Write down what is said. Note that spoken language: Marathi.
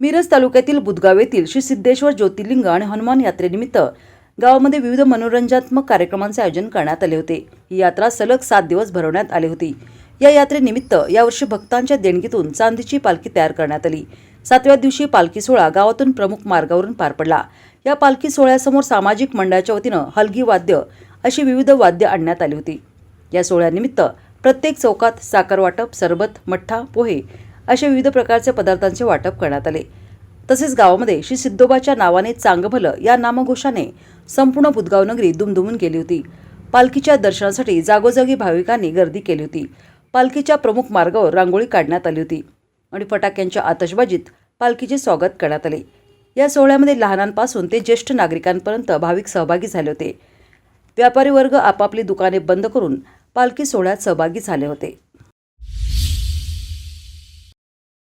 मिरज तालुक्यातील बुदगाव येथील श्री सिद्धेश्वर ज्योतिर्लिंग आणि हनुमान यात्रेनिमित्त गावामध्ये विविध मनोरंजनात्मक कार्यक्रमांचे आयोजन करण्यात आले होते. ही यात्रा सलग सात दिवस भरवण्यात आली होती. या यात्रेनिमित्त यावर्षी भक्तांच्या देणगीतून चांदीची पालखी तयार करण्यात आली. सातव्या दिवशी पालखी सोहळा गावातून प्रमुख मार्गावरून पार पडला. या पालखी सोहळ्यासमोर सामाजिक मंडळाच्या वतीनं हलगी वाद्य अशी विविध वाद्य आणण्यात आली होती. या सोहळ्यानिमित्त प्रत्येक चौकात साखर वाटप सरबत मठ्ठा पोहे अशा विविध प्रकारचे पदार्थांचे वाटप करण्यात आले. तसेच गावामध्ये श्री सिद्धोबाच्या नावाने चांगभलं या नामघोषाने संपूर्ण बुदगाव नगरी दुमदुमून गेली होती. पालखीच्या दर्शनासाठी जागोजागी भाविकांनी गर्दी केली होती. पालखीच्या प्रमुख मार्गावर रांगोळी काढण्यात आली होती आणि फटाक्यांच्या आतषबाजीत पालखीचे स्वागत करण्यात आले. या सोहळ्यामध्ये लहानांपासून ते ज्येष्ठ नागरिकांपर्यंत भाविक सहभागी झाले होते. व्यापारी वर्ग आपापली दुकाने बंद करून पालखी सोहळ्यात सहभागी झाले होते.